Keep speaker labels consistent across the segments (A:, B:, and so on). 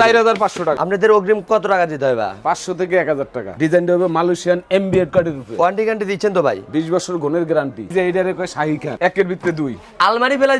A: চার হাজার পাঁচশো টাকা।
B: আপনাদের অগ্রিম কত টাকা দিতে হবে ভাই?
A: পাঁচশো থেকে এক হাজার টাকা। ডিজাইনটা হবে মালয়েশিয়ান এমবিএড কার্ডের উপরে।
B: ওয়ারেন্টি গ্যারান্টি দিচ্ছেন তো ভাই?
A: বিশ বছর গুণের গ্যারান্টি যে এইটারে কয় শাহি খান। একের ভিতরে দুই।
B: আলমারি ফেলার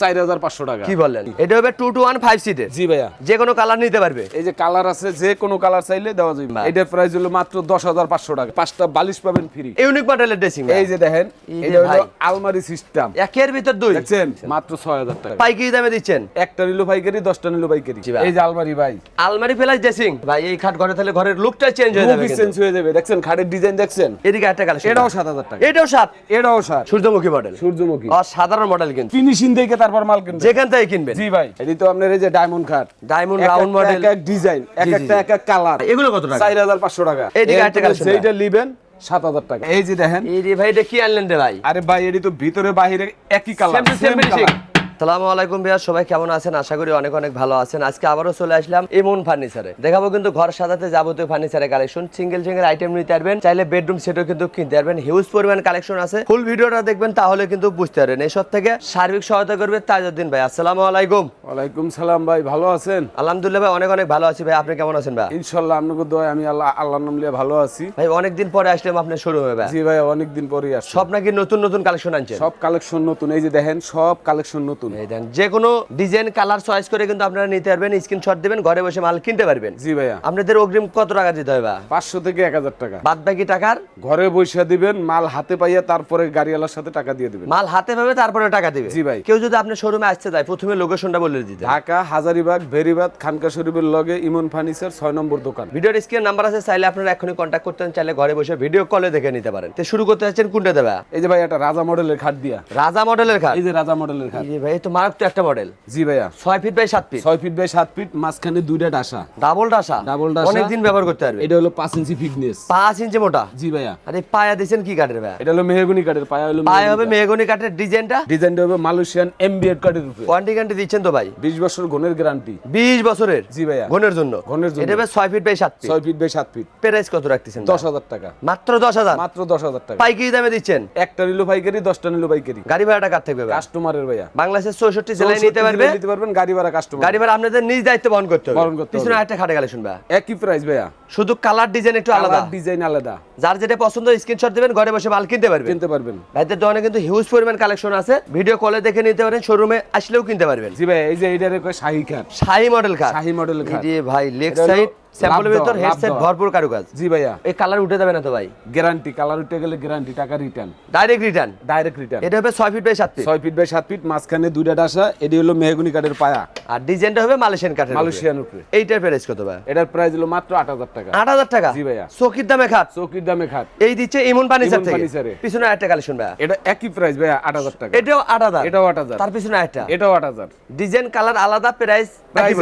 A: চার হাজার পাঁচশো টাকা।
B: কি বললেন এটা হবে টু টু ওয়ান ফাইভ সিটের
A: জি ভাইয়া।
B: যে কোনো কালার নিতে পারবে।
A: এই যে কালার আছে যে কোনো কালার চাইলে দেওয়া যাবে। এটার প্রাইস হলো মাত্র দশ হাজার পাঁচশো টাকা। পাঁচটা বালিশ পাবেন ফ্রি
B: ইউনিক মডেলের ড্রেসিং
A: এই যে দেখেন
B: এই
A: এটা হলো আলমারি সিস্টেম
B: একের ভিতর দুই।
A: দেখছেন? মাত্র ছয় হাজার টাকা।
B: পাইকারি দামে দিচ্ছেন।
A: একটা নিল পাইকারি দশটা নিল পাইকারি।
B: ভাই।
A: এই যে আলমারি ভাই।
B: আলমারি ড্রেসিং? ভাই এই খাট ঘরে তাহলে ঘরের লুকটা চেঞ্জ হয়ে যাবে
A: চেঞ্জ হয়ে যাবে। দেখছেন খাটের ডিজাইন দেখছেন?
B: এদিকে একটা কালেকশন
A: এটাও সাত হাজার টাকা।
B: এটাও সাত?
A: এটাও সাত।
B: সূর্যমুখী মডেল
A: সূর্যমুখী।
B: অসাধারণ মডেল কিন্তু।
A: ফিনিশিং দেখে তারপর মাল
B: যেখান থেকে কিনবেন।
A: জি ভাই। এটি তো আপনার এই যে ডায়মন্ড খাট।
B: ডায়মন্ড রাউন্ড মডেল
A: এক এক ডিজাইন এক একটা এক এক কালার
B: এগুলো কত টাকা?
A: চার হাজার পাঁচশো টাকা। থেকে
B: collection
A: যেইটা নিবেন সাত হাজার টাকা। এই যে দেখেন।
B: এই রে ভাই এটা কি আনলেন রে ভাই?
A: আরে ভাই এটি তো ভিতরে বাহিরে একই কালার
B: সালামু আলাইকুম ভাইয়া সবাই কেমন আছেন? আশা করি অনেক অনেক ভালো আছেন। আজকে আবারও চলে আসলাম এমন ফার্নিচারে। দেখাবো কিন্তু ঘর সাজাতে যাবতীয় ফার্নিচারের কালেকশন সিঙ্গেল সিঙ্গেল আইটেম নিতে পারবেন। চাইলে বেডরুম সেটও কিন্তু কিনতে পারবেন। হিউজ পরিমাণ কালেকশন আছে। ফুল ভিডিওটা দেখবেন তাহলে কিন্তু বুঝতে পারবেন। এইসব থেকে সার্বিক সহায়তা করবে তাজউদ্দিন ভাই আসসালামু আলাইকুম।
A: ওয়ালাইকুম সালাম ভাই ভালো আছেন?
B: আলহামদুলিল্লাহ ভাই অনেক অনেক ভালো আছি ভাই। আপনি কেমন আছেন ভাই?
A: ইনশাল্লাহ আপনাকে দোয়া আমি আল্লাহ আল্লাহর নাম লিয়ে ভালো আছি।
B: ভাই অনেকদিন পরে আসলাম আপনি শুরু হবে ভাই।
A: জি ভাই অনেকদিন পরেই আসছে।
B: সব নাকি নতুন নতুন কালেকশন আনছেন?
A: সব কালেকশন নতুন। এই যে দেখেন সব কালেকশন নতুন।
B: এই দেন যে কোনো ডিজাইন কালার চয়েস করে কিন্তু আপনারা নিতে পারবেন স্ক্রিনশট দিবেন ঘরে বসে মাল কিনতে পারবেন।
A: জি ভাইয়া।
B: আপনাদের অগ্রিম কত টাকা দিতে হবে
A: পাঁচশো থেকে এক হাজার টাকা।
B: বাদ বাকি টাকার?
A: ঘরে বসে দিবেন মাল হাতে পাইয়া তারপরে গাড়িওয়ালার সাথে টাকা দিয়ে দিবেন।
B: মাল হাতে পাবে তারপরে টাকা দিবে।
A: জি ভাই।
B: কেউ যদি আপনার শোরুমে আসতে চায় প্রথমে লোকেশনটা বলে দিতে।
A: ঢাকা হাজারিবাগ ভেরিবাদ খানকা শরীফের লগে ইমন ফার্নিচার ছয় নম্বর দোকান।
B: ভিডিওর স্ক্রিন নাম্বার আছে চাইলে আপনারা এখনই কন্ট্যাক্ট করতেন চাইলে ঘরে বসে ভিডিও কলে দেখে নিতে পারেন। তো শুরু করতে যাচ্ছেন কোনটা দেবে?
A: এই যে ভাই একটা রাজা মডেলের খাট দিয়া।
B: রাজা মডেলের খাট?
A: এই যে রাজা মডেলের খাট।
B: এই যে ভাই এই তো মারাক তো একটা মডেল
A: জি ভাইয়া।
B: ছয় ফিট বাই সাত ফিট
A: ছয় ফিট বাই সাত ফিট মাঝখানে দুইটা ডাসা।
B: ডাবল ডাসা?
A: Double ডাসা।
B: অনেক দিন ব্যবহার করতে পারবে।
A: এটা হলো পাঁচ ইঞ্চি ফিটনেস
B: পাঁচ ইঞ্চি মোটা?
A: জি ভাইয়া।
B: আরে পায়া দিছেন কি কাঠের ভাই
A: এটা হলো মেহগুনি কাঠের পায়া হলো
B: পায়ে হবে মেহগনি কাঠের ডিজাইনটা?
A: ডিজাইনটা হবে মালয়েশিয়ান এমবিএড কাঠের উপরে।
B: ওয়ারেন্টি গ্যারান্টি দিচ্ছেন তো ভাই?
A: বিশ বছর গুণের গ্যারান্টি
B: বিশ বছরের?
A: জি ভাইয়া।
B: ঘনের জন্য?
A: ঘনের জন্য।
B: এটা হবে ছয় ফিট বাই ফিট
A: ছয় ফিট বাই সাত ফিট
B: প্রাইস কত রাখতেছেন
A: দশ হাজার টাকা।
B: মাত্র দশ হাজার?
A: মাত্র দশ হাজার টাকা।
B: পাইকারি দামে দিচ্ছেন?
A: একটা নিল পাইকারি দশটা নিল পাইকারি।
B: গাড়ি ভাড়াটা কার থেকে ভাই?
A: কাস্টমারের ভাইয়া।
B: বাংলাদেশের চৌষট্টি জেলায় নিতে পারবে।
A: নিতে পারবেন গাড়ি ভাড়া কাস্টমার
B: গাড়ি ভাড়া আপনাদের নিজ দায়িত্ব বহন করতে হবে।
A: বহন করতে হবে।
B: পিছনে একটা খাটে গেলে শুনবা।
A: একই প্রাইস ভাইয়া।
B: শুধু কালার ডিজাইন একটু আলাদা।
A: আলাদা ডিজাইন আলাদা।
B: যার যেটা পছন্দ স্ক্রিনশট দিবেন ঘরে বসে মাল কিনতে পারবেন।
A: কিনতে পারবেন।
B: ভাইদের দোকানে কিন্তু হিউজ পরিমাণ কালেকশন আছে। ভিডিও কলে দেখে নিতে পারেন শোরুমে আসলেও কিনতে পারবেন।
A: জি ভাই এই যে এইটারে কয় শাহি
B: মডেল
A: শাহি মডেল খাট।
B: ভাই লেগ সাইড স্যাম্পলের ভিতর হেডসেট ভরপুর কারুকাজ।
A: জি ভাইয়া।
B: এই কালার উঠে যাবে না তো ভাই?
A: গ্যারান্টি কালার উঠে গেলে গ্যারান্টি টাকা return
B: direct return
A: direct return
B: এটা হবে ছয় ফিট বাই সাত ফিট
A: ছয় ফিট বাই সাত ফিট মাঝখানে দুইটা ডাসা এটি হলো মেহগুনি কাঠের পায়া।
B: আর ডিজাইনটা হবে মালয়েশিয়ান কাঠের
A: মালয়েশিয়ান উপরে।
B: এইটার প্রাইস কত ভাই?
A: এটার প্রাইস হলো মাত্র আট হাজার টাকা।
B: আট হাজার টাকা?
A: জি ভাইয়া।
B: চকির দামে খাট?
A: চৌকির দামে খাট।
B: এই দিচ্ছে ইমন ফার্নিচার থেকে। পিছনে একটা কালেকশন ভাই
A: এটা একই প্রাইস ভাইয়া আট হাজার টাকা।
B: এটাও আট হাজার।
A: এটাও আট হাজার।
B: তার পিছনে একটা
A: এটাও আট হাজার।
B: ডিজাইন কালার আলাদা প্রাইস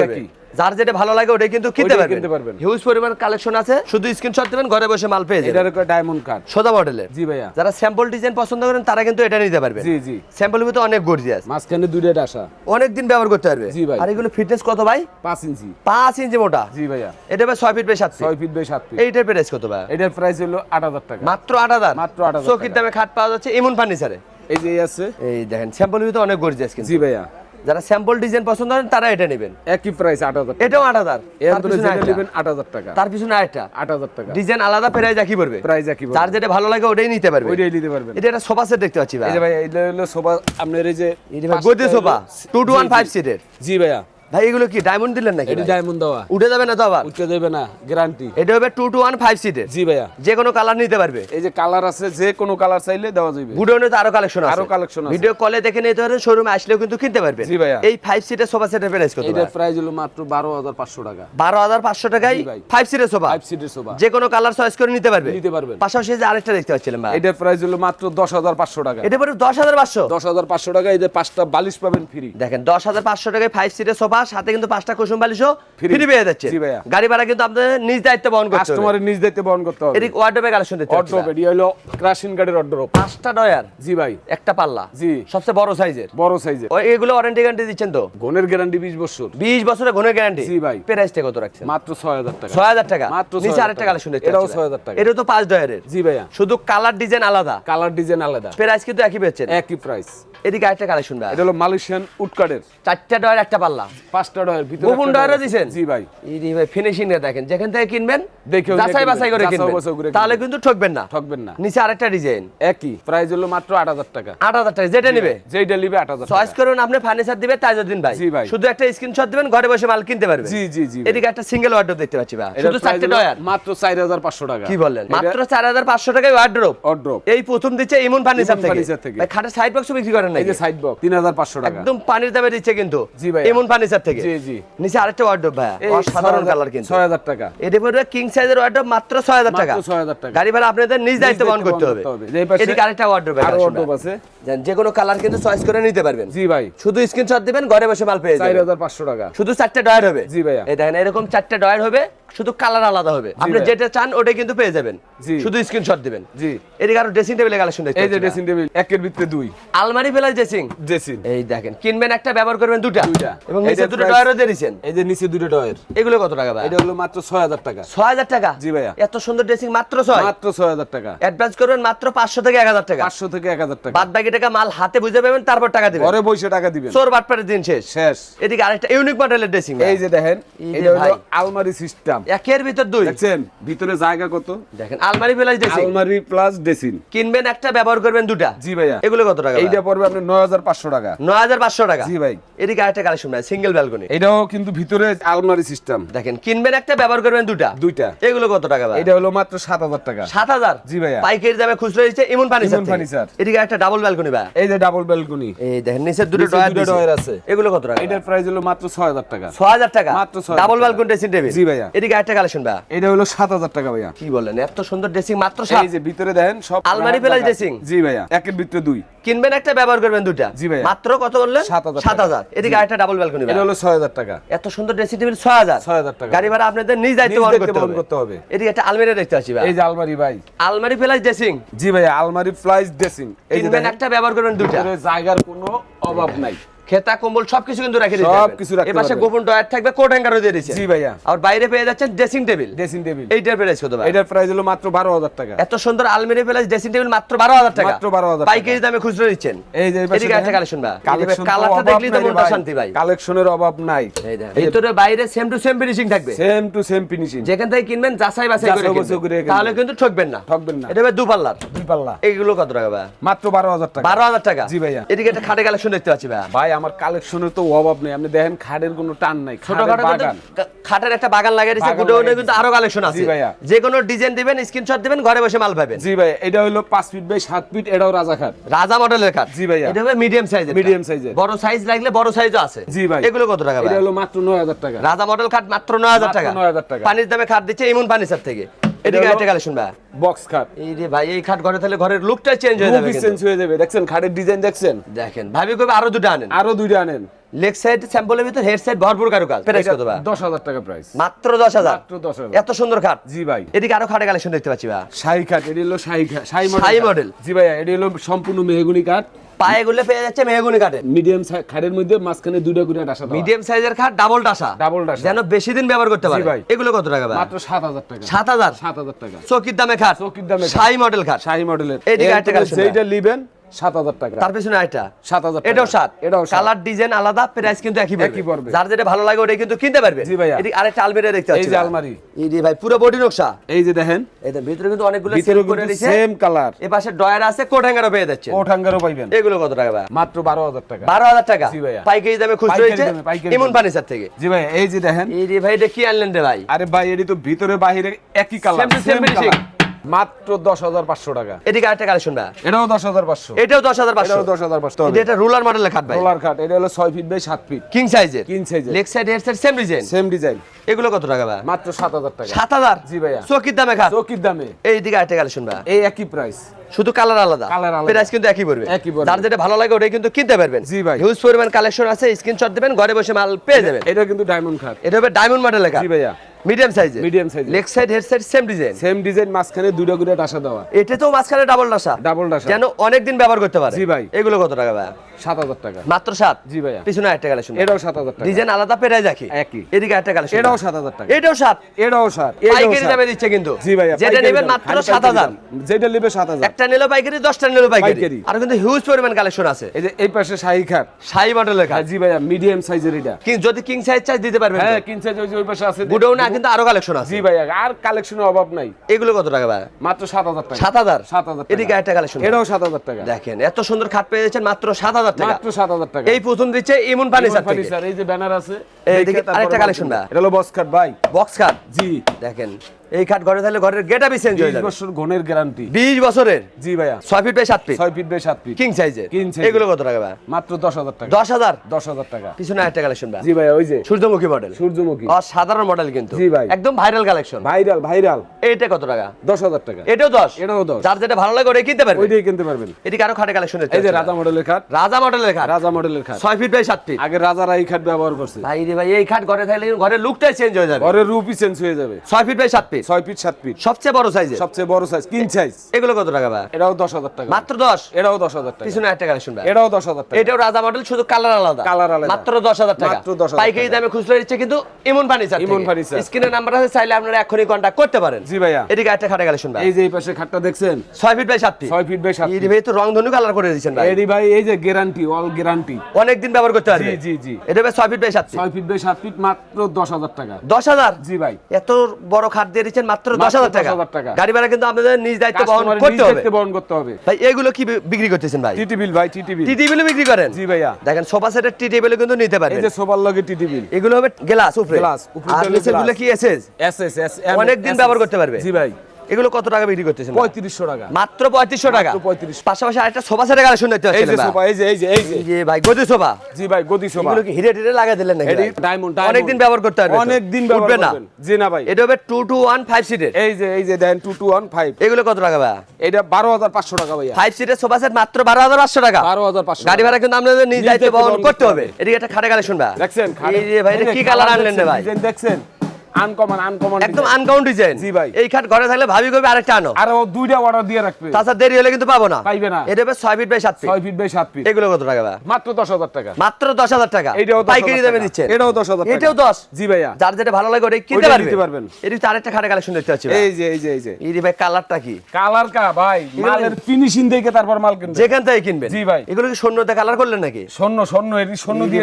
B: একই। যার যেটা ভালো লাগে ওটাই কিন্তু কিনতে পারবেন।
A: কিনতে পারবেন।
B: হিউজ পরিমাণ কালেকশন আছে। শুধু স্ক্রিনশট দিবেন ঘরে বসে মাল পেয়ে যাবেন।
A: কয় ডায়মন্ড কাঠ
B: সোজা মডেলের
A: জি ভাইয়া।
B: যারা স্যাম্পল ডিজাইন পছন্দ করেন তারা কিন্তু এটা নিতে পারবেন।
A: জি জি।
B: স্যাম্পলের ভিতরে অনেক গর্জিয়াস
A: মাঝখানে দুইটা ডাসা
B: অনেক দিন ব্যবহার করতে পারবে।
A: জি ভাই।
B: আর এগুলো ফিটনেস কত ভাই?
A: পাঁচ ইঞ্চি।
B: পাঁচ ইঞ্চি মোটা।
A: জি ভাইয়া।
B: এটা ভাই ছয় ফিট বাই সাত ফিট
A: ছয় ফিট বাই সাত ফিট
B: এইটার প্রাইস কত ভাই?
A: এটার প্রাইস হলো আট হাজার টাকা।
B: মাত্র আট হাজার?
A: মাত্র 8,000
B: চকির। দামে খাট পাওয়া যাচ্ছে এমন ফার্নিচারে
A: এই যে আছে।
B: এই দেখেন স্যাম্পলের ভিতরে অনেক গর্জিয়াস কিন্তু।
A: জি ভাইয়া।
B: যারা স্যাম্পল ডিজাইন পছন্দ করেন তারা এটা নেবেন।
A: একই প্রাইস আট হাজার
B: এটাও আট হাজার।
A: নেবেন আট হাজার টাকা।
B: তার পিছনে আরেকটা।
A: আট হাজার টাকা।
B: ডিজাইন আলাদা প্রাইস একই পড়বে।
A: প্রাইস একই
B: যার যেটা ভালো লাগে ওটাই নিতে পারবে।
A: ওইটাই নিতে পারবে
B: এটা একটা সোফা সেট দেখতে পাচ্ছি ভাই।
A: এই যে ভাই এটা হলো সোফা আপনার এই যে
B: এটা গদি sofa two two one five সিটের
A: জি ভাইয়া।
B: ভাই এগুলো কি ডায়মন্ড দিলেন নাকি
A: এটি? ডায়মন্ড দেওয়া।
B: উঠে যাবে না তো আবার?
A: উঠতে দেবে না গ্যারান্টি
B: এটা হবে টু টু ওয়ান ফাইভ সিটের
A: জি ভাইয়া।
B: যে কোনো কালার নিতে পারবে।
A: এই যে কালার আছে যে কোনো কালার চাইলে দেওয়া যাবে।
B: গুডাউনে তো আরও কালেকশন আছে।
A: আরও collection আছে।
B: ভিডিও কলে দেখে নিতে পারেন শোরুমে আসলেও কিন্তু কিনতে পারবেন
A: জি ভাইয়া।
B: এই ফাইভ সিটের সোফা সেটের প্রাইস কত
A: এটার প্রাইস হলো মাত্র বারো হাজার পাঁচশো টাকা।
B: বারো হাজার পাঁচশো টাকায়
A: জি ভাই।
B: ফাইভ সিটের সোফা
A: ফাইভ সিটের সোফা
B: যে কোনো কালার চয়েস করে নিতে পারবে।
A: নিতে পারবেন।
B: পাশাপাশি যে আরেকটা দেখতে পাচ্ছিলাম ভাই।
A: এটার প্রাইস হলো মাত্র দশ হাজার পাঁচশো টাকা।
B: এটা পরে দশ হাজার পাঁচশো।
A: দশ হাজার পাঁচশো টাকা এই যে পাঁচটা বালিশ পাবেন ফ্রি
B: দেখেন দশ হাজার পাঁচশো টাকায় ফাইভ সিটের সোফা সাথে কিন্তু পাঁচটা কুসুম বালিশও ফ্রি। পেয়ে যাচ্ছে।
A: জি ভাইয়া।
B: গাড়ি ভাড়া কিন্তু আপনাদের নিজ দায়িত্ব বহন করতে হবে।
A: কাস্টমারের নিজ দায়িত্বে বহন করতে হবে।
B: এদিক ওয়ার্ডরোবে কালেকশন।
A: এটি হলো ক্রাশিং গার্ডের অর্ড্রপ
B: পাঁচটা ডয়ার?
A: জি ভাই।
B: একটা পাল্লা?
A: জি।
B: সবচেয়ে বড় সাইজের
A: বড় সাইজের
B: এগুলো ওয়ারেন্টি গ্যারান্টি দিচ্ছেন তো?
A: গ্যারান্টি বিশ বছর।
B: বিশ বছরের ঘনের গ্যারান্টি
A: জি ভাই।
B: প্রাইসটা কত রাখছেন?
A: মাত্র ছয় হাজার টাকা।
B: ছয় হাজার টাকা?
A: মাত্র
B: নিচে আরেকটা। কালেকশন দেখতে
A: এটাও
B: পাচ্ছি।
A: 6,000 টাকা।
B: এটা তো পাঁচ ডয়ারের।
A: জি ভাইয়া।
B: শুধু কালার ডিজাইন আলাদা?
A: কালার ডিজাইন আলাদা।
B: প্রাইস কিন্তু একই পেয়েছেন।
A: একই প্রাইস
B: এদিকে আরেকটা কালেকশন ভাই।
A: এটা হলো মালয়েশিয়ান উডকার্ডের
B: চারটা ডয়ার একটা পাল্লা।
A: পাঁচটা ডয়ের ভিতরে
B: গোপন
A: ডয়ার।
B: দিছেন?
A: জি ভাই।
B: ভাই ফিনিশিং এ দেখেন যেখান থেকে কিনবেন যাচাই বাছাই করে কিনবেন। তাহলে কিন্তু ঠকবেন না।
A: ঠকবেন না।
B: নিচে আরেকটা ডিজাইন
A: একই। প্রাইস হলো মাত্র আট হাজার টাকা।
B: আট হাজার টাকা যেটা নিবে?
A: যেইটা নিবে আট হাজার
B: চয়েস করুন আপনি ফার্নিচার দিবে ভাই।
A: জি ভাই।
B: শুধু একটা স্ক্রিনশট দিবেন ঘরে বসে মাল কিনতে পারবে
A: জি জি জি
B: এদিকে একটা সিঙ্গেল ওয়ার্ডরোব দেখতে পাচ্ছি ভাই। শুধু চারটে ডয়ার
A: মাত্র চার হাজার পাঁচশো টাকা।
B: কি বললেন? মাত্র চার হাজার পাঁচশো টাকায় ওয়ার্ডরোব
A: অড্রপ
B: এই প্রথম দিচ্ছে ইমন ফার্নিচার থেকে। ভাই খাটের সাইড বক্স বিক্রি করেন
A: এই যে সাইড বক্স তিন হাজার পাঁচশো টাকা।
B: একদম পানির দামে দিচ্ছে কিন্তু
A: জি ভাই।
B: ইমন ফার্নিচার থেকে।
A: জি জি।
B: নিচে আরেকটা ওয়ার্ডরোব ভাই অসাধারণ কালার কিন্তু।
A: ছয় হাজার টাকা।
B: এটা কিং সাইজের ওয়ার্ডরোব মাত্র ছয় হাজার টাকা।
A: মাত্র ছয় হাজার টাকা।
B: গাড়ি ভাড়া আপনাদের নিজ দায়িত্ব বহন করতে হবে। এদিকে আরেকটা ওয়ার্ডরোব
A: আছে।
B: যে কোনো কালার কিন্তু চয়েস করে নিতে পারবেন।
A: জি ভাই।
B: শুধু স্ক্রিনশট দিবেন ঘরে বসে মাল পেয়ে যাবেন।
A: হাজার পাঁচশো টাকা।
B: শুধু চারটে ডয়ার হবে।
A: জি ভাইয়া।
B: এই দেখেন এরকম চারটে ডয়ার হবে শুধু কালার আলাদা হবে। আপনি যেটা চান ওটাই কিন্তু পেয়ে যাবেন। শুধু স্ক্রিনশট দিবেন।
A: জি।
B: এদিকে আরও ড্রেসিং টেবিলের কালেকশন দেখতে
A: এই যে ড্রেসিং টেবিল একের ভিতরে দুই।
B: আলমারি প্লাস ড্রেসিং
A: ড্রেসিং
B: এই দেখেন কিনবেন একটা ব্যবহার করবেন দুটা। এবং নিচে দুটো
A: price-
B: ডয়ারও দিয়ে
A: এই যে নিচে দুটো ডয়ের
B: এগুলো কত টাকা ভাই?
A: এটা হলো মাত্র ছয় হাজার টাকা।
B: ছয় হাজার টাকা?
A: জি ভাইয়া।
B: এত সুন্দর ড্রেসিং মাত্র ছয়?
A: মাত্র ছয় হাজার টাকা।
B: অ্যাডভান্স করবেন মাত্র পাঁচশো থেকে এক হাজার টাকা।
A: পাঁচশো থেকে এক হাজার টাকা।
B: বাদ বাকি টাকা মাল হাতে বুঝে পাবেন তারপর টাকা দিবেন।
A: ঘরে বসে টাকা দিবেন।
B: চোর বাটপাটের দিন শেষ।
A: শেষ।
B: এদিকে আরেকটা ইউনিক মডেলের ড্রেসিং
A: এই যে দেখেন এটা হলো আলমারি সিস্টেম
B: একের ভিতর দুই।
A: দেখছেন ভিতরে জায়গা কত?
B: দেখেন আলমারি প্লাস ড্রেসিং
A: আলমারি প্লাস ড্রেসিং
B: কিনবেন একটা ব্যবহার করবেন দুটা।
A: জি ভাইয়া।
B: এগুলো কত টাকা
A: এইটা পড়বে আপনার নয় হাজার পাঁচশো টাকা।
B: নয় হাজার পাঁচশো টাকা।
A: জি ভাই।
B: এদিকে আরেকটা কালেকশন ভাই সিঙ্গেল ব্যালকনি
A: এটাও কিন্তু ভিতরে আলমারি সিস্টেম।
B: দেখেন কিনবেন একটা ব্যবহার করবেন দুটা
A: দুইটা।
B: এগুলো কত টাকা ভাই?
A: এটা হলো মাত্র সাত হাজার টাকা।
B: সাত হাজার?
A: জি ভাইয়া।
B: পাইকারি দামে খুচরো দিচ্ছে ইমন ফার্নিচার
A: ইমন ফার্নিচার।
B: এদিকে একটা ডাবল ব্যালকনি ভাই।
A: এই যে ডাবল ব্যালকনি
B: এই দেখেন নিচের দুটো ডয়ার
A: দুটো ডয়ার আছে।
B: এগুলো কত টাকা
A: এটার প্রাইস হলো মাত্র ছয় হাজার টাকা।
B: ছ হাজার টাকা?
A: মাত্র 6,000
B: ডাবল ব্যালকনি ড্রেসিং টেবিল
A: জি ভাইয়া।
B: এদিকে একটা কালেকশন ভাই।
A: এটা হলো সাত হাজার টাকা ভাইয়া।
B: কি বলেন এত সুন্দর ড্রেসিং মাত্র সাত।
A: এই যে ভিতরে দেখেন সব
B: আলমারি প্লাস ড্রেসিং?
A: জি ভাইয়া একের ভিতরে দুই।
B: কিনবেন একটা ব্যবহার করবেন দুটা
A: জি ভাইয়া।
B: মাত্র কত বললেন?
A: 7,000
B: সাত হাজার। এদিকে আরেকটা ডাবল ব্যালকনি
A: এটা হলো ছয় হাজার টাকা।
B: এত সুন্দর ড্রেসিং টেবিল ছয় হাজার।
A: 6,000 টাকা।
B: গাড়ি ভাড়া আপনাদের নিজ দায়িত্ব বহন করতে
A: বহন
B: হবে।
A: করতে হবে।
B: এদিকে একটা আলমারি দেখতে পাচ্ছি ভাই।
A: এই যে আলমারি ভাই।
B: আলমারি প্লাস ড্রেসিং।
A: জি ভাইয়া আলমারি প্লাস ড্রেসিং। এই যে
B: একটা ব্যবহার করবেন দুটা
A: জায়গার কোনো অভাব নাই।
B: খেতা কম্বল সবকিছু কিন্তু রেখে দিতে
A: সব
B: পারবেন।
A: কিছু রাখতে পারবেন।
B: গোপন ডয়ার থাকবে কোট হ্যাঙ্গারও দিয়ে দিয়েছে।
A: জি ভাইয়া।
B: আর বাইরে পেয়ে যাচ্ছেন ড্রেসিং টেবিল
A: ড্রেসিং টেবিল
B: এইটার প্রাইস কত ভাই?
A: এটার প্রাইস হলো মাত্র বারো হাজার টাকা।
B: এত সুন্দর আলমারি প্লাস ড্রেসিং টেবিল মাত্র বারো হাজার টাকা।
A: মাত্র 12,000 টাকা।
B: পাইকারি দামে খুচরো দিচ্ছেন
A: এই যে এই পাশে
B: এদিকে একটা কালেকশন ভাই।
A: কালেকশন
B: কালারটা দেখলেই তো মনটা শান্তি ভাই।
A: কালেকশনের অভাব নাই।
B: এই ভিতরে বাইরে সেম টু সেম ফিনিশিং থাকবে।
A: সেম টু সেম ফিনিশিং
B: যেখান থেকে কিনবেন যাচাই বাছাই করে কিনবেন। তাহলে কিন্তু ঠকবেন না।
A: ঠকবেন না।
B: এটা ভাই দু পাল্লার
A: দুই পাল্লা
B: এইগুলো কত টাকা ভাই?
A: মাত্র বারো হাজার টাকা।
B: বারো হাজার টাকা।
A: জি ভাইয়া।
B: এদিকে একটা খাটে কালেকশন দেখতে পাচ্ছি ভাই
A: ভাই আমার কালেকশনের তো অভাব নেই। আপনি দেখেন খাটের কোনো টান নাই
B: ছোটখাটো
A: বাগান।
B: খাটের একটা বাগান লাগিয়ে
A: বাগান
B: গুডাউনে কিন্তু আরও কালেকশন আছে।
A: ভাইয়া।
B: যে কোনো ডিজাইন দিবেন স্ক্রিনশট দিবেন ঘরে বসে মাল পাবেন।
A: জি ভাই এটা হলো পাঁচ ফিট বাই সাত ফিট এটাও রাজা খাট।
B: রাজা মডেলের খাট।
A: জি ভাইয়া।
B: এটা হবে মিডিয়াম সাইজের
A: size এর।
B: বড় সাইজ লাগলে বড় সাইজও আছে।
A: জি ভাই।
B: এগুলো কত টাকা ভাই?
A: এটা হলো মাত্র নয় হাজার টাকা।
B: রাজা মডেল খাট মাত্র 9000
A: মাত্র
B: টাকা।
A: 9,000 টাকা।
B: পানির দামে খাট দিচ্ছে ইমন ফার্নিচার থেকে। এদিকে একটা কালেকশন ভাই।
A: বক্স খাট
B: এই রে ভাই এই খাট ঘরে তাহলে ঘরের লুকটা চেঞ্জ হয়ে যাবে
A: চেঞ্জ হয়ে যাবে। দেখছেন খাটের ডিজাইন দেখছেন?
B: দেখেন ভাবি কবে আরও দুটো আনেন।
A: আরও দুইটা আনেন।
B: লেগ সাইড স্যাম্পলের ভিতর হেড সাইড ভরপুর কারুকাজ। প্রাইস কত ভাই?
A: দশ হাজার টাকা প্রাইস
B: মাত্র 10000
A: মাত্র দশ হাজার।
B: এত সুন্দর খাট
A: জি ভাই।
B: এদিকে আরও খাটে কালেকশন দেখতে পাচ্ছি ভাই।
A: শাহী খাট এটি হলো শাহী খাট শাহী মডেল
B: শাহী।
A: জি ভাইয়া এটি হলো সম্পূর্ণ মেহগুনি কাঠ
B: পায়ে গুলে পেয়ে যাচ্ছে মেহগুনি কাঠের
A: মিডিয়াম খাটের মধ্যে মাঝখানে দুইটা করে ডাসা
B: মিডিয়াম সাইজের খাট ডাবল টাসা।
A: ডাবল ডাসা।
B: যেন বেশি দিন ব্যবহার করতে পারে। এগুলো কত টাকা ভাই?
A: মাত্র সাত হাজার টাকা।
B: সাত হাজার?
A: সাত হাজার টাকা।
B: চকির দামে খাট।
A: চকির দামে।
B: শাহী মডেল খাট।
A: শাহী মডেলের
B: এই
A: দিকে
B: collection
A: যেইটা নিবেন সাত হাজার টাকা।
B: তার পেছনে একটা
A: সাত হাজার
B: এটাও সাত।
A: এটাও
B: কালার ডিজাইন আলাদা প্রাইস কিন্তু একই
A: একই পড়বে।
B: যার যেটা ভালো লাগে ওটাই কিন্তু কিনতে পারবে।
A: জি ভাইয়া।
B: এদিকে আরেকটা আলমারি দেখতে
A: এই যে আলমারি।
B: এই যে ভাই পুরো বডি নকশা।
A: এই যে দেখেন।
B: এই ভিতরে কিন্তু অনেকগুলো
A: ভিতরে
B: করে দিয়েছে
A: সেম কালার
B: এ পাশে ডয়ার আছে কোট হ্যাঙ্গারও পেয়ে যাচ্ছে
A: ওঠাঙ্গারও পাইবেন।
B: এগুলো কত টাকা ভাই?
A: মাত্র বারো হাজার টাকা।
B: বারো হাজার টাকা?
A: জি ভাইয়া।
B: পাইকারি দামে খুচরো হয়েছে ইমন ফার্নিচার থেকে।
A: জি ভাই এই যে দেখেন।
B: এই রে ভাই এটা কি আনলেন রে ভাই?
A: আরে ভাই এটি তো ভিতরে বাহিরে একই কালার। মাত্র দশ হাজার পাঁচশো টাকা।
B: এদিকে আরেকটা কালেকশন ভাই।
A: এটাও দশ হাজার পাঁচশো।
B: এটাও দশ হাজার পাঁচশো।
A: এটাও দশ হাজার পাঁচশো
B: এটা রোলার মডেলের খাট ভাই।
A: রোলার খাট এটা হলো ছয় ফিট বাই সাত ফিট
B: কিং সাইজের
A: king size.
B: Leg side head side same design
A: same design
B: এগুলো কত টাকা ভাই?
A: মাত্র সাত হাজার টাকা।
B: সাত হাজার?
A: জি ভাইয়া।
B: চকির দামে খাট?
A: চকির দামে।
B: এই দিকে আরেকটা কালেকশন ভাই।
A: এই একই প্রাইস
B: শুধু কালার আলাদা।
A: আলাদা।
B: প্রাইস কিন্তু একই পড়বে। যার যেটা ভালো লাগে ওটাই কিন্তু কিনতে পারবেন।
A: জি ভাই।
B: হিউজ পরিমাণ কালেকশন আছে স্ক্রিনশট দেবেন ঘরে বসে মাল পেয়ে যাবেন।
A: এটা কিন্তু ডায়মন্ড খাট
B: এটা হবে ডায়মন্ড মডেল লেখা।
A: জি ভাইয়া।
B: মিডিয়াম সাইজে
A: মিডিয়াম সাইজে।
B: Leg side head side same design
A: same design মাঝখানে দুটো করে টাসা দেওয়া।
B: এটা তো মাঝখানে ডাবল টাসা।
A: ডাবল টাসা।
B: যেন অনেক দিন ব্যবহার করতে পারে।
A: জি ভাই।
B: এগুলো কত টাকা ভাই
A: সাত হাজার টাকা।
B: মাত্র সাত?
A: জি ভাইয়া।
B: পিছনে একটা কালেকশন
A: এটাও সাত হাজার টাকা।
B: ডিজাইন আলাদা পেরাই দেখি
A: একই।
B: এদিকে একটা কালেকশন
A: এটাও সাত হাজার টাকা।
B: এটাও সাত?
A: এটাও সাত
B: পাইকারি দামে দিচ্ছে কিন্তু।
A: জি ভাইয়া
B: যেটা নেবেন মাত্র সাত হাজার।
A: যেটা নেবে সাত হাজার।
B: একটা নিলো পাইকারি দশটা নিলো পাইকারি। আর কিন্তু হিউজ পরিমাণ কালেকশন আছে।
A: এই যে এই পাশে শাহী খাট।
B: শাহি মডেলের কাজ
A: জি ভাইয়া মিডিয়াম সাইজের এটা।
B: কি যদি কিং সাইজ চাই দিতে পারবেন
A: হ্যাঁ কিনছে যে ওই পাশে আছে।
B: গুডাউন না কিন্তু আরও কালেকশন আছে।
A: জি ভাইয়া আর কালেকশনের অভাব নাই।
B: এগুলো কত টাকা ভাই
A: মাত্র সাত হাজার টাকা।
B: সাত হাজার?
A: সাত হাজার।
B: এদিকে একটা কালেকশন
A: এটাও সাত হাজার টাকা।
B: দেখেন এত সুন্দর খাট পেয়ে যাচ্ছেন মাত্র সাত হাজার টাকা।
A: মাত্র সাত হাজার টাকা।
B: এই প্রথম দিচ্ছে ইমন ফার্নিচার
A: ফার্নিচার এই যে ব্যানার আছে
B: আরেকটা।
A: এটা হলো বক্স ভাই।
B: বক্স
A: জি।
B: দেখেন। এই খাট ঘরে থাকলে ঘরের গেট আপই চেঞ্জ হয়ে যাবে।
A: বছর ঘনের গ্যারান্টি
B: বিশ বছরের?
A: জি ভাইয়া।
B: ছয় ফিট বাই সাত ফিট
A: ছয় ফিট বাই সাত ফিট
B: কিং সাইজের
A: King size
B: এগুলো কত টাকা ভাই
A: মাত্র দশ হাজার টাকা।
B: দশ হাজার?
A: দশ হাজার টাকা।
B: পিছনে একটা কালেকশন ভাই
A: জি ভাইয়া ওই যে।
B: সূর্যমুখী মডেল
A: সূর্যমুখী।
B: অসাধারণ মডেল কিন্তু।
A: জি ভাই।
B: একদম ভাইরাল কালেকশন
A: ভাইরাল ভাইরাল
B: এইটা কত টাকা?
A: দশ হাজার টাকা।
B: এটাও দশ?
A: এটাও দশ।
B: যার যেটা ভালো লাগে ওটাই কিনতে পারবে?
A: ওইটাই কিনতে পারবেন।
B: এটি আরও খাটে কালেকশন
A: এই যে রাজা মডেলের খাট।
B: রাজা মডেলের খাট।
A: রাজা মডেলের খাট।
B: ছয় ফিট বাই সাত ফিট
A: আগে রাজারা এই খাট ব্যবহার করছে।
B: ভাই রে ভাই এই খাট ঘরে থাকলে ঘরের লুকটাই চেঞ্জ হয়ে যাবে।
A: ঘরের রূপই চেঞ্জ হয়ে যাবে।
B: ছয় ফিট বাই সাত ফিট
A: ছয় ফিট সাত ফিট।
B: সবচেয়ে বড় সাইজের?
A: সবচেয়ে বড় সাইজ। King size.
B: এগুলো কত টাকা ভাই?
A: এটাও দশ হাজার টাকা।
B: মাত্র দশ?
A: এটাও দশ হাজার টাকা।
B: পিছনে একটা কালেকশন ভাই।
A: এটাও দশ হাজার টাকা।
B: এটাও রাজা মডেল শুধু কালার আলাদা।
A: Colour আলাদা।
B: মাত্র দশ হাজার টাকা।
A: মাত্র 10,000
B: পাইকারি দামে খুচরো দিচ্ছে কিন্তু ইমন ফার্নিচার
A: ইমন ফার্নিচার।
B: স্ক্রিনে নাম্বার আছে চাইলে আপনারা এখনই কন্ট্যাক্ট করতে পারেন।
A: জি ভাইয়া।
B: এদিকে একটা খাটে কালেকশন ভাই।
A: এই যে এই পাশে খাটটা দেখছেন?
B: ছয় ফিট বাই সাত ফিট।
A: ছয় ফিট বাই সাত
B: এই
A: ফিট।
B: ভাই তো রং ধনু কালার করে দিয়েছেন ভাই।
A: এডি ভাই এই যে গ্যারান্টি অল গ্যারান্টি
B: অনেক দিন ব্যবহার করতে পারবে।
A: জি জি জি।
B: এটা ভাই ছয় ফিট বাই সাত ফিট।
A: ছয় ফিট বাই সাত ফিট মাত্র দশ হাজার টাকা।
B: দশ হাজার?
A: জি ভাই।
B: এত বড় খাট দিয়ে দিচ্ছেন মাত্র দশ হাজার টাকা। গাড়ি ভাড়া কিন্তু আপনাদের নিজ দায়িত্ব বহন করতে হবে।
A: বহন করতে হবে।
B: ভাই এগুলো কি বিক্রি করতেছেন ভাই?
A: টিটি বিল ভাই টিটি বিল।
B: টিটি বিল বিক্রি করেন?
A: জি ভাইয়া।
B: দেখেন সোফা সেটের টিটি বিল কিন্তু নিতে
A: পারেন
B: এই
A: যে সোফার লগে টিটি বিল।
B: এগুলো হবে গ্লাস উপরে।
A: গ্লাস, উপরে
B: আর নিচে গুলো কি এসএস
A: এসএস এস অনেক
B: দিন ব্যবহার করতে পারবে।
A: জি ভাই।
B: এগুলো কত টাকা বিক্রি করতেছেন ভাই?
A: পঁয়ত্রিশশো টাকা।
B: মাত্র পঁয়ত্রিশশো টাকা?
A: মাত্র 3500
B: পাশাপাশি আরেকটা সোফা সেটের কালেকশন দেখতে
A: এই যে সোফা এই যে এই যে এই যে।
B: যে ভাই গদি সোফা।
A: জি ভাই গদি সোফা।
B: এগুলো কি হিরে টিরে লাগাই দিলেন নাকি ভাই?
A: ডায়মন্ড
B: অনেকদিন ব্যবহার করতে পারবে তো?
A: অনেক দিন ব্যবহার
B: উঠবে না?
A: জি না ভাই।
B: এটা হবে টু টু ওয়ান ফাইভ সিটের
A: এই যে এই যে দেন টু টু ওয়ান ফাইভ
B: এগুলো কত টাকা ভাই
A: এটা বারো হাজার পাঁচশো টাকা ভাই
B: ফাইভ সিটের সোফা সেট মাত্র বারো হাজার পাঁচশো টাকা।
A: বারো হাজার পাঁচশো
B: গাড়ি ভাড়া কিন্তু আপনাদের নিজ দায়িত্বে
A: দায়িত্বে
B: বহন করতে হবে। এদিকে একটা খাটে কালেকশন ভাই
A: দেখছেন
B: এই যে ভাই এটা কি কালার আনলেন ভাই?
A: দেখছেন। আনকমন আনকমন
B: একদম আনকাউন্ট ডিজাইন
A: জি ভাই।
B: এই খাট ঘরে থাকলে ভাবি করবে আরেকটা আনো।
A: আর ও দুইটা অর্ডার দিয়ে রাখবে।
B: তাছাড়া দেরি হলে কিন্তু পাবো না।
A: পাইবে না।
B: এটা হবে ছয় ফিট বাই সাত ফিট
A: ছয় ফিট বাই সাত ফিট
B: এগুলো কত টাকা
A: মাত্র দশ হাজার টাকা।
B: মাত্র দশ হাজার টাকা।
A: এইটাও দশ
B: পাইকারি দামে। দিচ্ছেন।
A: এটাও দশ হাজার টাকা।
B: এটাও দশ।
A: জি ভাইয়া।
B: যার যেটা ভালো লাগে ওটাই কিনতে
A: ওইটাই
B: পারবে।
A: নিতে পারবেন।
B: আরেকটা কালেকশন দেখতে পাচ্ছি
A: এই যে এই যে এই যে।
B: এই ভাই কালারটা কি?
A: কালার কা ভাই? মালের ফিনিশিং দেখে তারপর মাল কিনবে
B: যেখান থেকে কিনবেন?
A: জি ভাই।
B: এগুলো কি স্বর্ণতে কালার করলেন নাকি?
A: স্বর্ণ স্বর্ণ এটি স্বর্ণ দিয়ে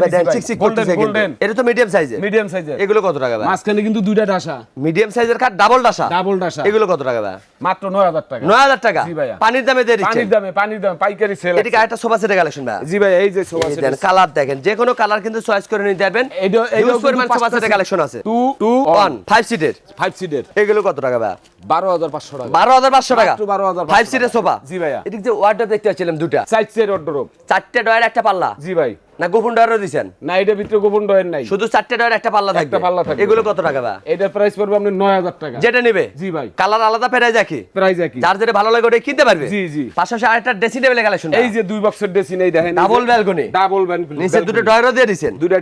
A: গোল্ডেন গোল্ডেন
B: এটা তো মিডিয়াম সাইজের
A: মিডিয়াম সাইজের
B: এগুলো কত টাকা ভাই?
A: মাঝখানে কিন্তু দুইটা ডাসা।
B: মিডিয়াম সাইজের খাট ডাবল ডাসা।
A: ডাবল ডাসা।
B: এগুলো কত টাকা ভাই
A: মাত্র নয় হাজার টাকা।
B: নয় হাজার টাকা?
A: জি ভাইয়া।
B: পানির দামে দিয়ে দিচ্ছেন?
A: পানির দামে পানির দামে পাইকারি সেল
B: এদিকে আরেকটা সোফা সেটের কালেকশন ভাই
A: জি ভাই এই যে সোফা
B: এই দেন কালার দেখেন যে কোনো কালার কিন্তু চয়েস করে নিতে পারবেন।
A: এইটা
B: হিউজ পরিমাণ সোফা সেটের কালেকশন আছে।
A: টু টু
B: ওয়ান ফাইভ সিটের
A: ফাইভ সিটের
B: এগুলো কত টাকা ভাই
A: বারো হাজার পাঁচশো টাকা।
B: বারো হাজার পাঁচশো টাকা?
A: মাত্র 12,500
B: ফাইভ সিটের সোফা?
A: জি ভাইয়া।
B: এদিক যে ওয়ার্ডটা দেখতে পাচ্ছিলাম দুটা।
A: সাইড সেট অর্ডার
B: চারটে ডয়ের একটা পাল্লা।
A: জি ভাই।
B: না গোপন ডয়ারও দিছেন?
A: না এটা ভিতরে গোপন ডয়ের নাই।
B: শুধু চারটে ডয়ের একটা পাল্লা থাকবে?
A: একটা পাল্লা থাকবে।
B: এগুলো কত টাকা ভাই
A: এটার প্রাইস পড়বে আপনি নয় হাজার টাকা।
B: যেটা নেবে?
A: জি ভাই।
B: কালার আলাদা পেরাই দেখি
A: প্রাইস একই।
B: যার যেটা ভালো লাগে ওটাই কিনতে পারবে?
A: জি, জি।
B: পাশাপাশি আরেকটা ড্রেসিং টেবিলের কালেকশন
A: এই যে দুই বক্সের ড্রেসিং এই দেখেন।
B: ডাবল ব্যালকনি
A: ডাবল ব্যালকনি
B: নিচে দুটো ডয়ারও দিয়ে দিছেন?
A: দুইটা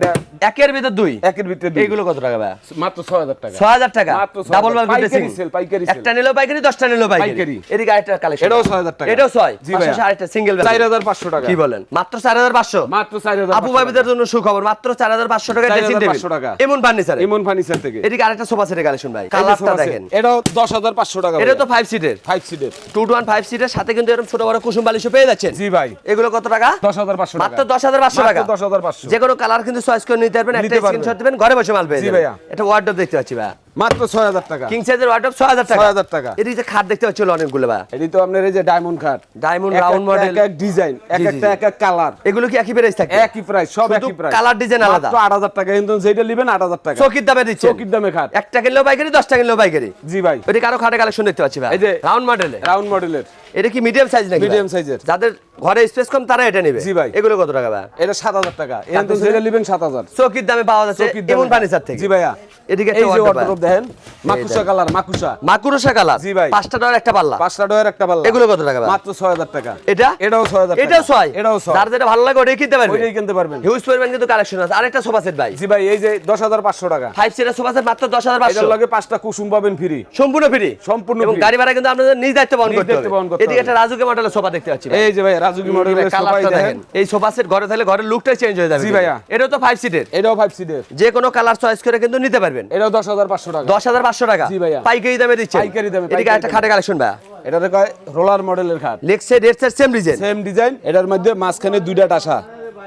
B: একের ভিতর দুই?
A: একের ভিতরে দুই।
B: এইগুলো কত টাকা ভাই
A: মাত্র ছয় হাজার টাকা।
B: ছয় হাজার টাকা?
A: মাত্র
B: ডাবল ব্যালকনি ড্রেসিং
A: সেল, পাইকারি সেল।
B: একটা নিলেও পাইকারি দশটা নিলেও পাইকারি। এদিকে আরেকটা কালেকশন
A: এটাও 6,000 টাকা।
B: এটাও ছয়।
A: জি ভাইয়া।
B: পাশাপাশি আরেকটা সিঙ্গেল
A: চার হাজার পাঁচশো টাকা।
B: কি বলেন? মাত্র চার হাজার পাঁচশো?
A: মাত্র চার হাজার
B: আপু ভাবিদের জন্য সুখবর মাত্র চার হাজার পাঁচশো টাকা ড্রেসিং
A: 4,500 টাকা।
B: Table Emon furniture
A: Emon furniture থেকে।
B: এদিকে আরেকটা সোফা সেটের কালেকশন ভাই কালারটা দেখেন।
A: এটাও দশ হাজার পাঁচশো টাকা
B: এটা তো ফাইভ সিটের
A: সিটের
B: টু টু ওয়ান ফাইভ সিটের সাথে কিন্তু এরকম ছোট বড় কুসুম বালিশও পেয়ে যাচ্ছেন।
A: জি ভাই।
B: এগুলো কত টাকা?
A: দশ হাজার পাঁচশো
B: মাত্র দশ হাজার পাঁচশো টাকা।
A: দশ হাজার পাঁচশো।
B: যে কোনো কালার কিন্তু চয়েস করে নিতে পারবেন একটা স্ক্রিনশট দিবেন ঘরে বসে মাল পেয়ে যাবেন। এটা ওয়ার্ডরোব দেখতে পাচ্ছি ভাই
A: মাত্র ছয় হাজার টাকা।
B: কিং সাইজের ওয়ার্ডরোব ছয় হাজার টাকা।
A: 6,000 টাকা।
B: এদিকে যে খাট দেখতে পাচ্ছি অনেকগুলো বা
A: এটি তো আপনার এই যে ডায়মন্ড খাট।
B: ডায়মন্ড রাউন্ড মডেল
A: এক এক ডিজাইন এক একটা এক এক কালার
B: এগুলো কি একই প্রাইস থাকে
A: একই প্রাইস সব একই প্রাইস
B: কালার ডিজাইন আলাদা।
A: মাত্র আট হাজার টাকা। কিন্তু যেটা নেবেন আট হাজার টাকা।
B: চকির দামে দিচ্ছে
A: চকির দামে খাট।
B: একটা কিনলেও পাইকারি টাকা কিনলেও পাইকারি।
A: জি ভাই।
B: ওইটা কারও খাটে কালেকশন দেখতে পাচ্ছি ভাই।
A: এই যে-
B: রাউন্ড মডেলে
A: রাউন্ড মডেলের
B: এটা কি মিডিয়াম সাইজ নাকি
A: size এর।
B: যাদের ঘরে স্পেস কম তারা এটা নেবে।
A: জি ভাই।
B: এগুলো কত টাকা ভাই?
A: এটা সাত হাজার টাকা। এখান থেকে যেটা নেবেন সাত হাজার।
B: চকির দামে পাওয়া যাচ্ছে এমন। ফার্নিচার থেকে।
A: জি ভাইয়া।
B: এদিকে
A: এই
B: একটা wardrobe
A: দেখেন মাকুসা কালার মাকুসা।
B: মাকুরসা কালার
A: জি ভাই।
B: পাঁচটা ডয়ের একটা পাল্লা।
A: পাঁচটা ডয়ের একটা পাল্লা।
B: এগুলো কত টাকা ভাই?
A: মাত্র ছয় হাজার টাকা।
B: এটা?
A: এটাও ছয় হাজার
B: এটাও ছয়?
A: এটাও ছয়।
B: যার যেটা ভালো লাগে ওটাই কিনতে পারবে
A: ওইটাই কিনতে পারবেন।
B: হিউজ পরিমাণ কিন্তু কালেকশন আছে। আরেকটা সোফা সেট ভাই।
A: জি ভাই এই যে দশ হাজার পাঁচশো টাকা।
B: ফাইভ সিটার সোফা সেট মাত্র দশ হাজার পাঁচশো।
A: এটার লগে পাঁচটা কুসুম পাবেন ফ্রি
B: সম্পূর্ণ ফ্রি
A: সম্পূর্ণ
B: এবং গাড়ি ভাড়া কিন্তু আপনাদের নিজ দায়িত্ব বহন করতে হবে।
A: করতে
B: এদিকে। একটা রাজুকে মডেলের সোফা দেখতে পাচ্ছি
A: এই যে ভাই রাজুকি মডেলের সোফা
B: দেখেন। এই সোফা সেট ঘরে থাকলে ঘরের লুকটাই চেঞ্জ হয়ে যাবে
A: জি ভাইয়া।
B: এটাও তো ফাইভ সিটের
A: এটাও ফাইভ সিটের
B: যে কোনো কালার চয়েস করে কিন্তু নিতে পারবেন।
A: এটাও দশ হাজার পাঁচশো টাকা।
B: দশ হাজার পাঁচশো টাকা।
A: জি ভাইয়া।
B: পাইকারি দামে দিচ্ছে
A: পাইকারি দামে,
B: এদিকে একটা খাটে কালেকশন ভাইয়া।
A: এটাতে কয়? রোলার মডেলের খাট।
B: লেগ সাইড এর সেম ডিজাইন
A: সেম ডিজাইন এটার মধ্যে মাঝখানে দুইটা ডাসা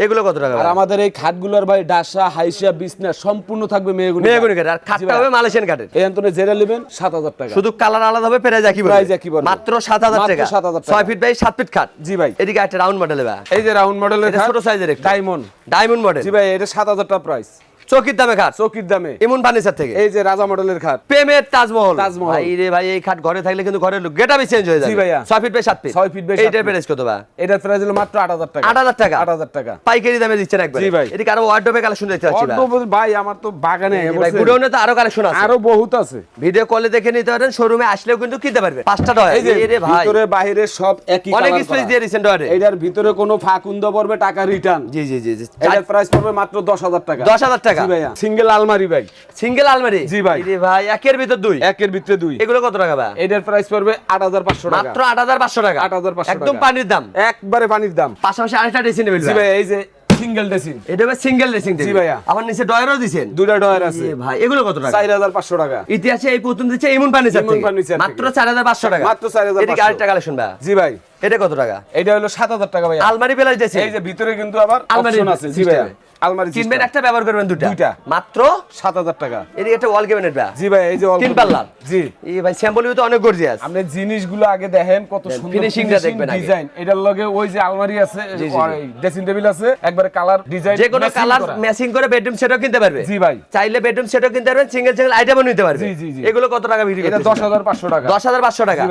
B: এগুলো কত টাকা
A: আর আমাদের এই খাটগুলোর ভাই ডাসা হাইসা বিছনা সম্পূর্ণ থাকবে মেয়েগুলো
B: মেহগুনি কাঠ আর খাটটা হবে মালয়েশিয়ান কাঠের
A: এই অন্তরে জেরা নেবেন সাত হাজার টাকা।
B: শুধু কালার আলাদা হবে প্রাইস একই বলবে।
A: প্রাইস একই বলবে।
B: মাত্র সাত হাজার
A: মাত্র
B: টাকা।
A: 7,000 টাকা।
B: ছয় ফিট বাই সাত ফিট খাট।
A: জি ভাই।
B: এদিকে একটা রাউন্ড মডেল ভাই।
A: এই যে রাউন্ড মডেলের
B: এটা
A: খাট
B: ছোট সাইজের একটা।
A: ডায়মন্ড
B: ডায়মন্ড মডেল
A: জি ভাই এটা সাত হাজার টাকা প্রাইস
B: চৌকির দামে খাট।
A: চৌকির দামে।
B: এমন ফার্নিচার থেকে।
A: এই যে রাজা মডেলের খাট।
B: প্রেমের তাজমহল।
A: তাজমহল।
B: ভাই রে ভাই এই খাট ঘরে থাকলে কিন্তু ঘরের গেটআপই চেঞ্জ হয়ে যাবে।
A: জি ভাইয়া।
B: ছয় ফিট বাই সাত ফিট
A: ছয় feet by সাত
B: এইটার প্রাইস কত ভাই
A: এটার প্রাইস হলো মাত্র আট হাজার টাকা।
B: আট হাজার টাকা।
A: আট হাজার টাকা।
B: পাইকারি দামে দিচ্ছেন একবার।
A: জি ভাই।
B: এদিকে আরও ওয়ার্ডরোবে কালেকশন দেখতে পাচ্ছি ভাই
A: অর্ধ ভাই আমার তো বাগানে
B: ভাই গুডাউনে তো আরও কালেকশন আছে।
A: আরও বহুত আছে।
B: ভিডিও কলে দেখে নিতে পারেন শোরুমে আসলেও কিন্তু কিনতে পারবে। পাঁচটা ডয়
A: এই
B: রে ভাই।
A: ভিতরে বাইরে সব একই
B: অনেক স্পেস দিয়ে দিয়েছেন ডয়ারে
A: এটার ভিতরে কোনো ফাকুন্দ পড়বে টাকা রিটার্ন
B: জি জি জি
A: এটার প্রাইস পড়বে মাত্র দশ হাজার টাকা।
B: দশ হাজার টাকা
A: জি সিঙ্গেল আলমারি ভাই।
B: সিঙ্গেল আলমারি?
A: জি ভাই।
B: রে ভাই একের ভিতর দুই?
A: একের ভিতরে দুই।
B: এগুলো কত টাকা ভাই
A: এটার প্রাইস পড়বে টাকা।
B: মাত্র আট হাজার পাঁচশো টাকা?
A: 8,500
B: একদম। পানির দাম?
A: একবারে পানির দাম।
B: পাশাপাশি আরেকটা ড্রেসিং টেবিল
A: জি ভাই এই যে সিঙ্গেল ড্রেসিং
B: এটা হবে সিঙ্গেল ড্রেসিং টেবিল
A: ভাইয়া।
B: আমার নিচে ডয়ারও দিছেন?
A: দুইটা ডয়ার আছে।
B: ভাই এগুলো কত টাকা? ইতিহাসে এই প্রথম দিচ্ছে ইমন ফার্নিচার
A: ইমন ফার্নিচার
B: মাত্র চার হাজার পাঁচশো টাকা।
A: মাত্র 4,500
B: আরেকটা কালেকশন ভাই
A: জি ভাই।
B: এটা কত টাকা?
A: এটা হলো সাত হাজার টাকা ভাই
B: আলমারি বেলায় দিয়েছে
A: এই যে ভিতরে কিন্তু আবার
B: আলমারি
A: অপশন আছে। জি ভাইয়া। আলমারি
B: কিনবেন। একটা ব্যবহার করবেন দুটা
A: দুইটা।
B: মাত্র
A: সাত হাজার টাকা।
B: এদিকে একটা ওয়াল ক্যাবিনেট ভাই
A: জি ভাই এই যে
B: তিন পাল্লার।
A: জি।
B: এই ভাই তো অনেক গর্জিয়াস
A: আপনি জিনিসগুলো আগে দেখেন কত সুন্দর
B: দেখবেন।
A: ডিজাইন এটার লগে ওই যে আলমারি আছে ড্রেসিং টেবিল আছে একবারে কালার ডিজাইন
B: যে কোনো কালার ম্যাচিং করে। বেডরুম সেটও কিনতে পারবে।
A: জি ভাই।
B: চাইলে বেডরুম সেটও কিনতে পারবেন সিঙ্গেল সিঙ্গেল আইটেমও নিতে পারবে।
A: জি, জি।
B: এগুলো কত টাকা বিক্রি
A: এটা হাজার পাঁচশো টাকা।
B: দশ হাজার পাঁচশো টাকা।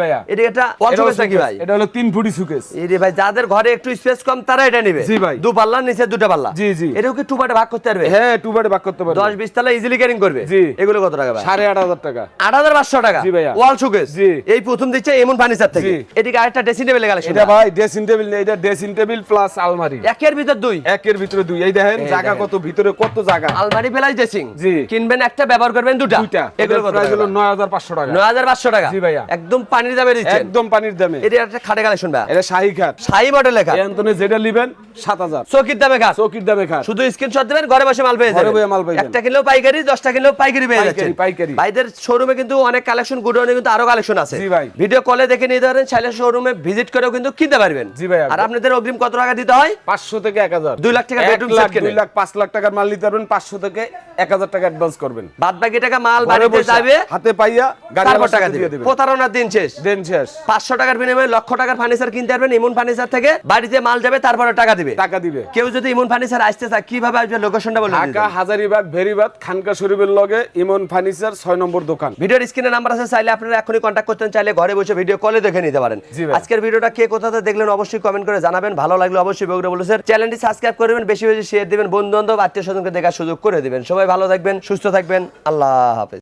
B: একটা ওয়াল শোকেস নাকি ভাই?
A: এটা হলো তিন ফুটি সুকেস
B: এই ভাই যাদের ঘরে একটু স্পেস কম তারা এটা নেবে।
A: জি ভাই।
B: দু পাল্লা নিচে দুটো পাল্লা।
A: জি, জি।
B: এটাও কি টু পার্টে ভাগ করতে পারবে।
A: হ্যাঁ টু বারে বাক করতে পারবে।
B: দশ বিশ তালা ইজিলি ক্যারিং করবে।
A: জি।
B: এগুলো কত টাকা ভাই?
A: সাড়ে আট হাজার টাকা।
B: আট হাজার পাঁচশো টাকা।
A: জি ভাইয়া।
B: ওয়াল শোকেস
A: জি।
B: এই প্রথম দিচ্ছে এমন ফার্নিচার থেকে। এদিকে আরেকটা ড্রেসিং টেবিল কালেকশন
A: এটা ভাই ড্রেসিং টেবিল এটা ড্রেসিং টেবিল প্লাস আলমারি।
B: একের ভিতর দুই।
A: একের ভিতরে দুই। এই দেখেন জায়গা কত ভিতরে কত জায়গা।
B: আলমারি ফেলাই ড্রেসিং
A: জি।
B: কিনবেন একটা ব্যবহার করবেন দুটা।
A: দুইটা।
B: এগুলো কত
A: প্রাইস হলো নয় হাজার পাঁচশো টাকা।
B: নয় হাজার পাঁচশো টাকা।
A: জি ভাইয়া।
B: একদম পানির দামে দিচ্ছেন।
A: একদম পানির দামে।
B: এটা একটা খাটে কালেকশন ভাই।
A: এটা শাহী খাট।
B: সাই মডেল লেখা
A: এই অন্তনে যেটা নিবেন সাত হাজার।
B: চৌকির দামে খাট।
A: চৌকির দামে খাট।
B: শুধু স্ক্রিনশট দিবেন ঘরে বসে মাল পেয়ে যাবেন।
A: মাল পেয়ে।
B: একটা কিলো পাইকারি কিলো পাইকারি পেয়ে যাচ্ছেন।
A: পাইকারি।
B: ভাইদের শোরুমে কিন্তু অনেক কালেকশন গুডাউনে কিন্তু আরও কালেকশন আছে।
A: জি ভাই।
B: ভিডিও কলে দেখে নিতে পারেন চাইলে শোরুমে ভিজিট করেও কিন্তু কিনতে পারবেন।
A: জি ভাই,
B: আর আপনাদের অগ্রিম কত টাকা দিতে হয়?
A: পাঁচশো থেকে এক হাজার।
B: দুই লাখ টাকা
A: লাখ,
B: set কেনে।
A: দুই লাখ পাঁচ লাখ টাকার মাল নিতে পারবেন পাঁচশো থেকে এক হাজার টাকা অ্যাডভান্স করবেন।
B: বাদ বাকি টাকা মাল বাড়িতে যাবে
A: হাতে পাইয়া গাড়ি
B: টাকা
A: দিয়ে দিবেন।
B: প্রতারণার দিন শেষ।
A: দেন শেষ।
B: পাঁচশো টাকার বিনিময়ে লক্ষ টাকার ফার্নিচার কিনতে পারবেন ইমন ফার্নিচার থেকে বাড়িতে মাল যাবে তারপরে টাকা দিবে।
A: টাকা দিবে।
B: কেউ যদি ইমন ফার্নিচার আসতে চায় কীভাবে আসবে লোকেশনটা বলুন
A: ঢাকা হাজারিবাগ ভেরিবাগ খানকা শরীফের লগে ইমন ফার্নিচার 6 নম্বর দোকান।
B: ভিডিওর স্ক্রিনে নাম্বার আছে চাইলে আপনারা এখনই কন্টাক্ট করতে চাইলে ঘরে বসে ভিডিও কলে দেখে নিতে পারেন। আজকের ভিডিওটা কে কোথাতে দেখলেন অবশ্যই কমেন্ট করে জানাবেন। ভালো লাগলে অবশ্যই বগুড়া বলেছেন চ্যানেলটি সাবস্ক্রাইব করবেন বেশি বেশি শেয়ার দিবেন। বন্ধু বান্ধব আত্মীয় স্বজনকে দেখার সুযোগ করে দিবেন। সবাই ভালো থাকবেন সুস্থ থাকবেন। আল্লাহ হাফেজ।